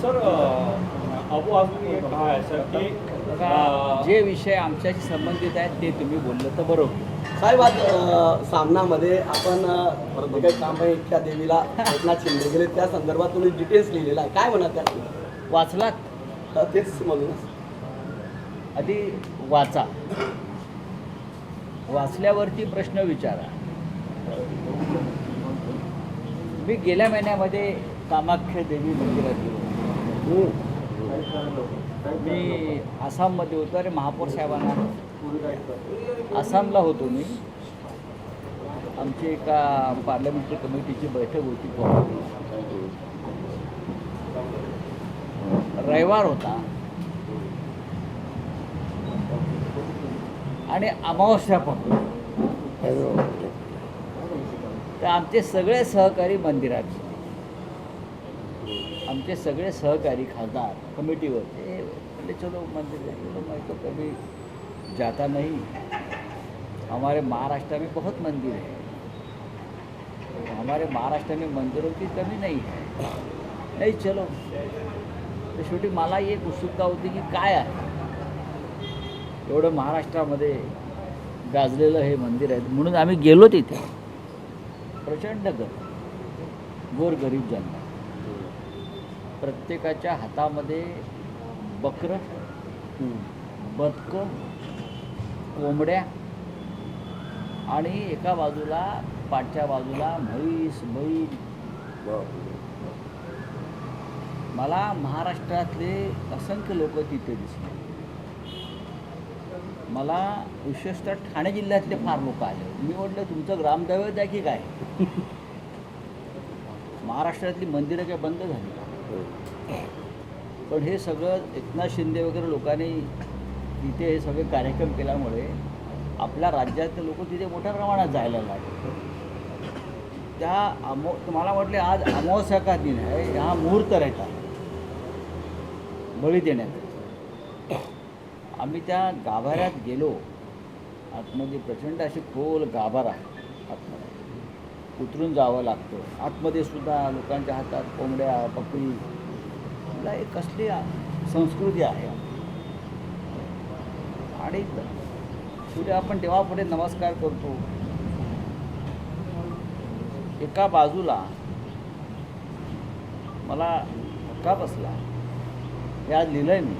Sir Abu Azmi ने कहा है सर कि जे विषय आमच्याशी संबंधित आहेत ते तुम्ही बोललं तर बरोबर. साहेब आज सामनामध्ये आपण आहे इतक्या देवीला एकनाथ शिंदे गेले त्या संदर्भात तुम्ही डिटेल्स लिहिलेला आहे. काय म्हणा त्या वाचलात? तेच म्हणून. आधी वाचा. वाचल्यावरती प्रश्न विचारा. मी गेल्या महिन्यामध्ये कामाख्या देवी मंदिरात गेलो. मी आसाममध्ये होतो अरे महापौर साहेबांना आसामला होतो मी. आमची एका पार्लमेंटरी कमिटीची बैठक होती. रविवार होता. आणि अमावस्या पण. तर आमचे सगळे सहकारी मंदिरात. आमचे सगळे सहकारी खासदार कमिटीवर ते बोले चलो मंदिर में चलो मैं तो कभी जाता नहीं. हमारे महाराष्ट्र में बहुत मंदिर है। हमारे महाराष्ट्र में मंदिरों की कमी नहीं है। नहीं चलो। तर शेवटी मला एक उत्सुकता होती की काय आहे? एवढं महाराष्ट्रामध्ये गाजलेलं हे मंदिर आहे. म्हणून आम्ही गेलो तिथे. प्रचंड गर गोरगरीब जनता. प्रत्येकाच्या हातामध्ये बकरं बदकं कोंबड्या आणि एका बाजूला पाठच्या बाजूला म्हैस बैल. मला महाराष्ट्रातले असंख्य लोक तिथे दिसले. मला विशेषतः ठाणे जिल्ह्यातले फार लोक आले. मी म्हटलं तुमचं ग्रामदैवत आहे की काय? महाराष्ट्रातली मंदिरं काय बंद झाली का? हो. पण हे सगळं एकनाथ शिंदे वगैरे लोकांनी तिथे हे सगळे कार्यक्रम केल्यामुळे आपल्या राज्यातले लोक तिथे मोठ्या प्रमाणात जायला लागले. त्या अमो तुम्हाला वाटले आज अमावस्या का दिन आहे? हा मुहूर्त राहता बळी देण्यात आम्ही त्या गाभाऱ्यात गेलो. आतमध्ये प्रचंड अशी खोल गाभारा आतमध्ये. उतरून जावं लागतं. आतमध्ये सुद्धा लोकांच्या हातात कोंबड्या बकरी मला एक कसली संस्कृती आहे. आणि सूर्य आपण देवापुढे नमस्कार करतो. एका बाजूला मला धक्का बसला. हे आज लिहिलं आहे मी.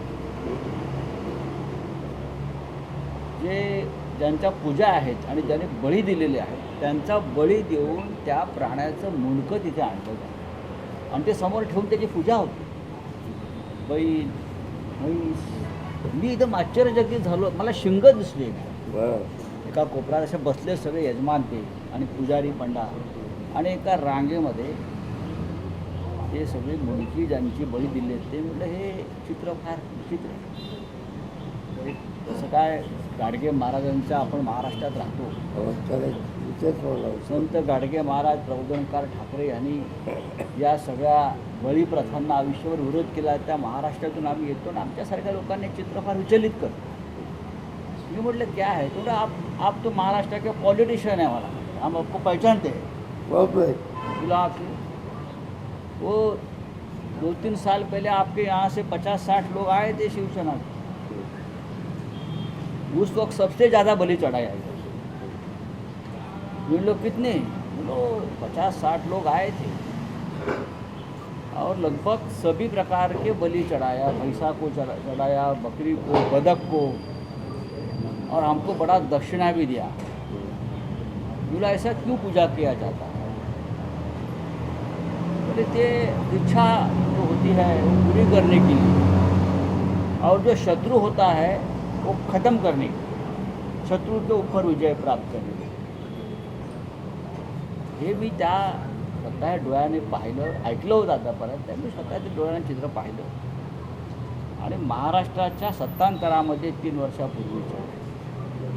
जे ज्यांच्या पूजा आहेत आणि ज्याने बळी दिलेले आहेत त्यांचा बळी देऊन त्या प्राण्याचं मुंडकं तिथे आणलं जातं. आणि ते समोर ठेवून त्याची पूजा होती. बैल म्हैस मी एकदम आश्चर्यचकित झालो. मला शिंग दिसले एका कोपऱ्यात असे बसले सगळे यजमान ते आणि पुजारी पंडा आणि एका रांगेमध्ये ते सगळे मुंडकी ज्यांची बळी दिली ते म्हटलं हे चित्र फार विचित्र आहे. हे कसं काय गाडगे महाराजांचं आपण महाराष्ट्रात राहतो. संत गाडगे महाराज प्रबोधनकार ठाकरे यांनी या सगळ्या बळी प्रथांना आयुष्यभर विरोध केला. त्या महाराष्ट्रातून आम्ही येतो आणि आमच्यासारख्या लोकांनी चित्र फार विचलित करतो. मी म्हटलं क्या है? तो आप आप तो महाराष्ट्र के पॉलिटिशियन है मला हम आपको पहचानते हैं. आप वो दो तीन साल पहले आपके यहाँ से पचास साठ लोग आए थे शिवसेना उस वक्त सबसे ज़्यादा बलि चढ़ाया है ये लोग कितने? बोलो पचास, साठ लोग आए थे। और लगभग सभी प्रकार के बलि चढ़ाया, भैंसा को चढ़ाया, बकरी को, बदक को, और हमको बड़ा दक्षिणा भी दिया। बोला, ऐसा क्यों पूजा किया जाता है? बोले, ते इच्छा जो होती है, वो पूरी करने के लिए। और जो शत्रु होता है, वो ख़त्म करने के शत्रु के ऊपर विजय प्राप्त करने के हे मी त्या स्वतः डोळ्याने पाहिलं ऐकलं होतं आतापर्यंत त्या मी स्वतः ते डोळ्याने चित्र पाहिलं. आणि महाराष्ट्राच्या सत्तांतरामध्ये तीन वर्षापूर्वीच्या.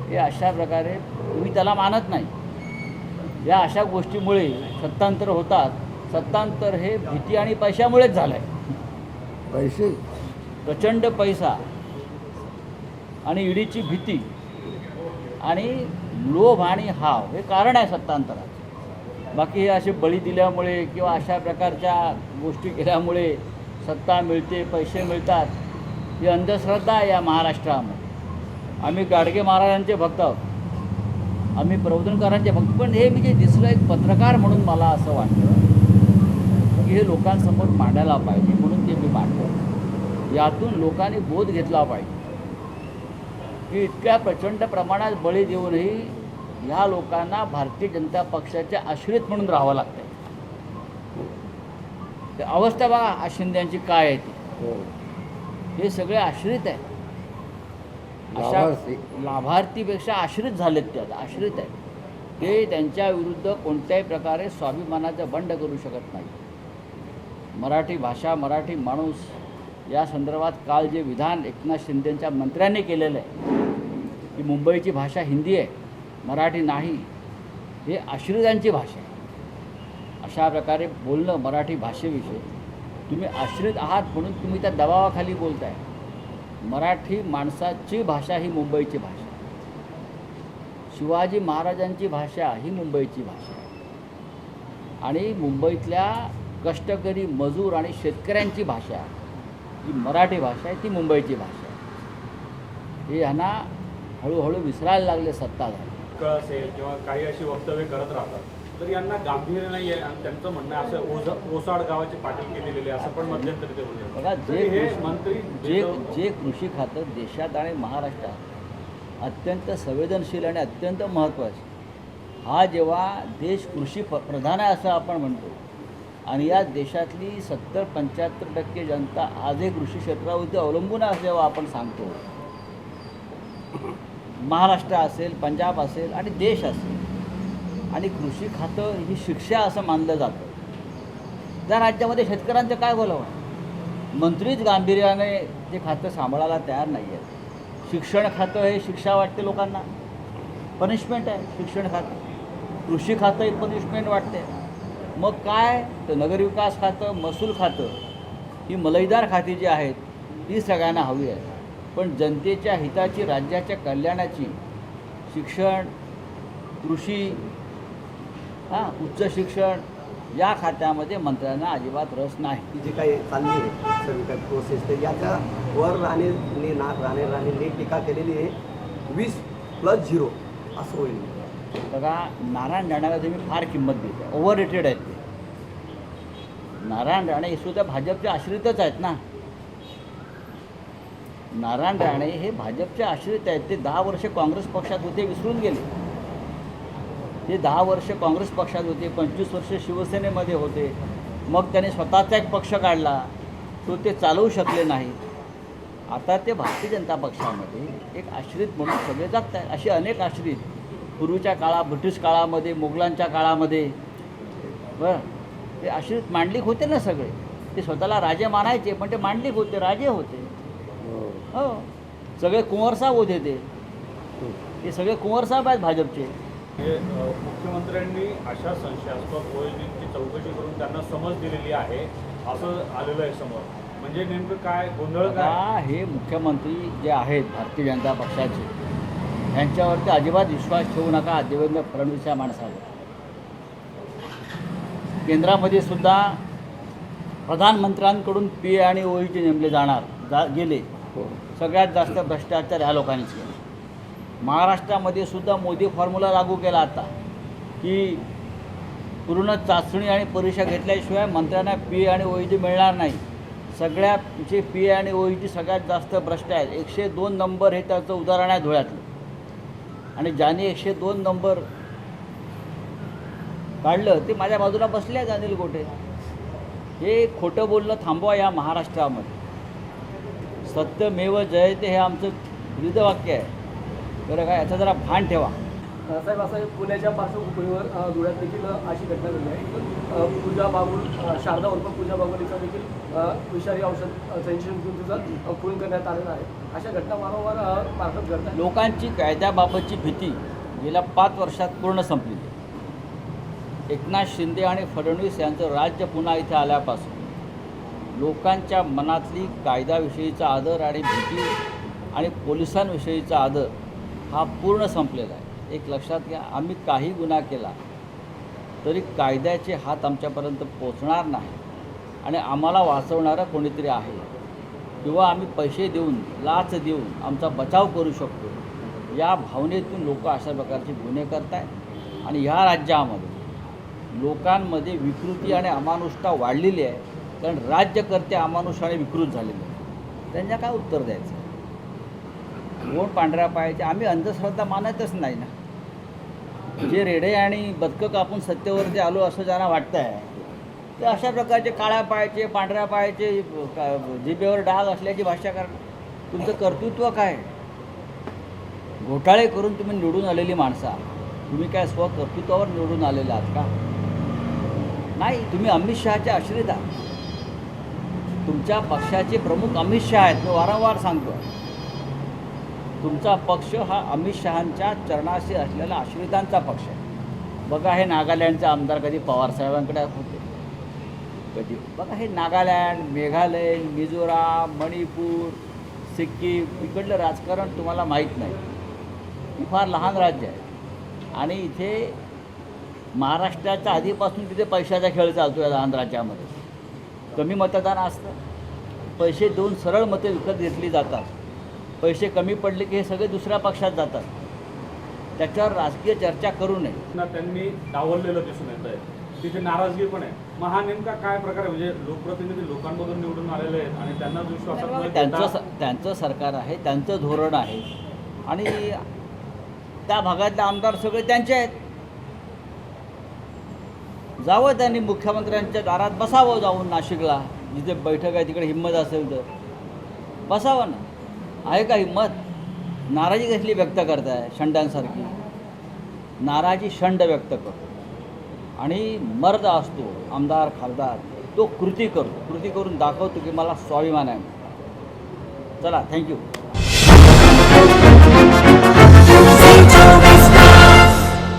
हे अशा प्रकारे तुम्ही त्याला मानत नाही. या अशा गोष्टीमुळे सत्तांतर होतात. सत्तांतर हे भीती आणि पैशामुळेच झालं आहे पैसे? प्रचंड पैसा आणि ईडीची भीती आणि लोभ आणि हाव हे कारण आहे सत्तांतराचं बाकी हे असे बळी दिल्यामुळे किंवा अशा प्रकारच्या गोष्टी केल्यामुळे सत्ता मिळते पैसे मिळतात ही अंधश्रद्धा आहे या महाराष्ट्रामध्ये. आम्ही गाडगे महाराजांचे भक्त आहोत. आम्ही प्रबोधनकारांचे भक्त पण हे मी जे दिसलं एक पत्रकार म्हणून मला असं वाटतं की हे लोकांसमोर मांडायला पाहिजे म्हणून ते मी मांडतो. यातून लोकांनी बोध घेतला पाहिजे. की इतक्या प्रचंड प्रमाणात बळी देऊनही ह्या लोकांना भारतीय जनता पक्षाच्या आश्रित म्हणून राहावं लागतं ते अवस्था बघा शिंद्यांची काय आहे ती. हे सगळे आश्रित आहेत. अशा लाभार्थी. लाभार्थीपेक्षा आश्रित झालेत ते आता आश्रित आहेत. ते त्यांच्या विरुद्ध कोणत्याही प्रकारे स्वाभिमानाचं बंड करू शकत नाही. मराठी भाषा मराठी माणूस या संदर्भात काल जे विधान एकनाथ शिंदेच्या मंत्र्यांनी केलेलं आहे की मुंबईची भाषा हिंदी आहे. मराठी नाही हे आश्रितांची भाषा आहे. अशा प्रकारे बोलणं मराठी भाषेविषयी. तुम्ही आश्रित आहात म्हणून तुम्ही त्या दबावाखाली बोलताय. मराठी माणसाची भाषा ही मुंबईची भाषा शिवाजी महाराजांची भाषा ही मुंबईची भाषा आहे. आणि मुंबईतल्या कष्टकरी मजूर आणि शेतकऱ्यांची भाषा जी मराठी भाषा आहे ती मुंबईची भाषा आहे. हे ह्यांना हळूहळू विसरायला लागले सत्ताधारी. कळ असेल किंवा काही अशी वक्तव्य करत राहतात तर यांना गांभीर्य नाही आहे आणि त्यांचं म्हणणं असं ओझ ओसाड गावाची पाटील केलेली आहे असं पण मध्यंतरी ते बघा जे हे कृषी- मंत्री जे जे कृषी खातं देशात आणि महाराष्ट्रात अत्यंत संवेदनशील आणि अत्यंत महत्त्वाचे. हा जेव्हा देश कृषी प प्रधान आहे असं आपण म्हणतो आणि या देशातली सत्तर पंच्याहत्तर टक्के जनता आजही कृषी क्षेत्रावरती अवलंबून आहे असं जेव्हा आपण सांगतो महाराष्ट्र असेल पंजाब असेल आणि देश असेल. आणि कृषी खातं ही शिक्षा असं मानलं जातं. त्या राज्यामध्ये शेतकऱ्यांचं काय बोलावं? मंत्रीच गांभीर्याने ते खातं सांभाळायला तयार नाही आहेत शिक्षण खातं हे शिक्षा वाटते लोकांना. पनिशमेंट आहे शिक्षण खातं. कृषी खातं एक पनिशमेंट वाटते. मग काय? तर नगरविकास खातं महसूल खातं. ही मलईदार खाती जी आहेत ती सगळ्यांना हवी आहेत. पण जनतेच्या हिताची राज्याच्या कल्याणाची शिक्षण कृषी हां उच्च शिक्षण या खात्यामध्ये मंत्र्यांना अजिबात रस नाही. जी काही चालली आहे सर्व काही प्रोसेस तर याच्या वर राणेने ना राणे राणेंनी टीका केलेली आहे. वीस प्लस झिरो असं होईल. बघा नारायण राणाला तुम्ही फार किंमत देते ओव्हर रेटेड आहेत ते. नारायण राणे हे सुद्धा भाजपचे आश्रितच आहेत ना. नारायण राणे हे भाजपचे आश्रित आहेत. ते दहा वर्ष काँग्रेस पक्षात होते विसरून गेले. ते दहा वर्ष काँग्रेस पक्षात होते पंचवीस वर्ष शिवसेनेमध्ये होते. मग त्याने स्वतःचा एक पक्ष काढला. तो ते चालवू शकले नाही. आता ते भारतीय जनता पक्षामध्ये एक आश्रित म्हणून सगळे जात आहेत असे अनेक आश्रित पूर्वीच्या काळात ब्रिटिश काळामध्ये मुघलांच्या काळामध्ये. बरं ते आश्रित मांडलिक होते ना सगळे. ते स्वतःला राजे मानायचे पण ते मांडलिक होते राजे होते. हो. सगळे कुंवरसाहेब होते ते. ते सगळे कुंवरसाहेब आहेत भाजपचे. हे, मुख्यमंत्र्यांनी अशा संशयास्पद चौकशी करून त्यांना समज दिलेली आहे असं आलेलं आहे समोर. म्हणजे नेमकं काय गोंधळ काय? आता हे मुख्यमंत्री जे आहेत भारतीय जनता पक्षाचे यांच्यावरती अजिबात विश्वास ठेवू नका देवेंद्र फडणवीस या माणसावर. केंद्रामध्ये सुद्धा प्रधानमंत्र्यांकडून पी आणि ओईचे नेमले जाणार जा गेले. हो. सगळ्यात जास्त भ्रष्टाचार ह्या लोकांनीच केला. महाराष्ट्रामध्ये सुद्धा मोदी फॉर्म्युला लागू केला आता की पूर्ण चाचणी आणि परीक्षा घेतल्याशिवाय मंत्र्यांना पी आणि ओईटी मिळणार नाही. सगळ्या जे पी आणि ओईटी सगळ्यात जास्त भ्रष्ट आहेत. एकशे दोन नंबर हे त्याचं उदाहरण आहे धुळ्यातलं. आणि ज्याने एकशे दोन नंबर काढलं ते माझ्या बाजूला बसले आहेत अनिल गोटे. हे खोटं बोलणं थांबवा या महाराष्ट्रामध्ये. सत्यमेव जयते हे आमचं ब्रीदवाक्य आहे. बरं काय याचा जरा भान ठेवा. साहेब असं पुण्याच्या पार्श्वभूमीवर धुळ्यात देखील अशी घटना घडली आहे. पूजा बाबुल शारदा उर्फ पूजा बाबुल हिचा देखील विषारी औषध संशोधन घेऊन तिचा खून करण्यात आलेला आहे. अशा घटना वारंवार अ, भारतात घडतात लोकांची कायद्याबाबतची भीती गेल्या पाच वर्षात पूर्ण संपली. एकनाथ शिंदे आणि फडणवीस यांचं राज्य पुन्हा इथे आल्यापासून लोकांच्या मनातली कायद्याविषयीचा आदर आणि भीती आणि पोलिसांविषयीचा आदर हा पूर्ण संपलेला आहे. एक लक्षात घ्या आम्ही काही गुन्हा केला तरी कायद्याचे हात आमच्यापर्यंत पोचणार नाही आणि आम्हाला वाचवणारं कोणीतरी आहे. किंवा आम्ही पैसे देऊन लाच देऊन आमचा बचाव करू शकतो. या भावनेतून लोक अशा प्रकारचे गुन्हे करत आहेत आणि ह्या राज्यामध्ये लोकांमध्ये विकृती आणि अमानुषता वाढलेली आहे. कारण राज्यकर्ते अमानुषाने विकृत झालेले आहेत. त्यांना काय उत्तर द्यायचं? कोण पांढऱ्या पायाचे? आम्ही अंधश्रद्धा मानतच नाही ना. जे रेडे आणि बदकं कापून सत्तेवरती आलो असं ज्यांना वाटतं आहे ते अशा प्रकारचे काळ्या पायाचे पांढऱ्या पायाचे का- जिभेवर डाग असल्याची भाषा करणं तुमचं कर्तृत्व काय? घोटाळे करून तुम्ही निवडून आलेली माणसा. तुम्ही काय स्वकर्तृत्वावर निवडून आलेले आहात का? नाही तुम्ही अमित शहाच्या आश्रित आहात. तुमच्या पक्षाचे प्रमुख अमित शहा आहेत. मी वारंवार सांगतो. तुमचा पक्ष हा अमित शहांच्या चरणाशी असलेला आश्रितांचा पक्ष आहे. बघा हे नागालँडचे आमदार कधी पवारसाहेबांकडे होते. कधी? बघा हे नागालँड मेघालय मिझोराम मणिपूर सिक्कीम इकडलं राजकारण तुम्हाला माहीत नाही. ही फार लहान राज्य आहे. आणि इथे महाराष्ट्राच्या आधीपासून तिथे पैशाचा खेळ चालतो या लहान राज्यामध्ये. कमी मतदान असतं. पैसे देऊन सरळ मतं विकत घेतली जातात. पैसे कमी पडले की हे सगळे दुसऱ्या पक्षात जातात. त्याच्यावर राजकीय चर्चा करू नये. ना त्यांनी डावललेलं दिसून येत आहे तिथे नाराजगी पण आहे. मग हा नेमका काय प्रकार आहे? म्हणजे लोकप्रतिनिधी लोकांमधून निवडून आलेले आहेत आणि त्यांनाच विश्वासात न त्यांचं त्यांचं सरकार आहे त्यांचं धोरण आहे. आणि त्या भागातले आमदार सगळे त्यांचे आहेत. जावं त्यांनी मुख्यमंत्र्यांच्या दारात बसावं जाऊन नाशिकला जिथे बैठक आहे तिकडे हिंमत असेल तर. बसावं ना. आहे का हिंमत? नाराजी कसली व्यक्त करताय शंडांसारखी नाराजी शंड व्यक्त करतो आणि मर्द असतो आमदार खासदार तो कृती करतो कृती करून दाखवतो की मला स्वाभिमान आहे चला थँक्यू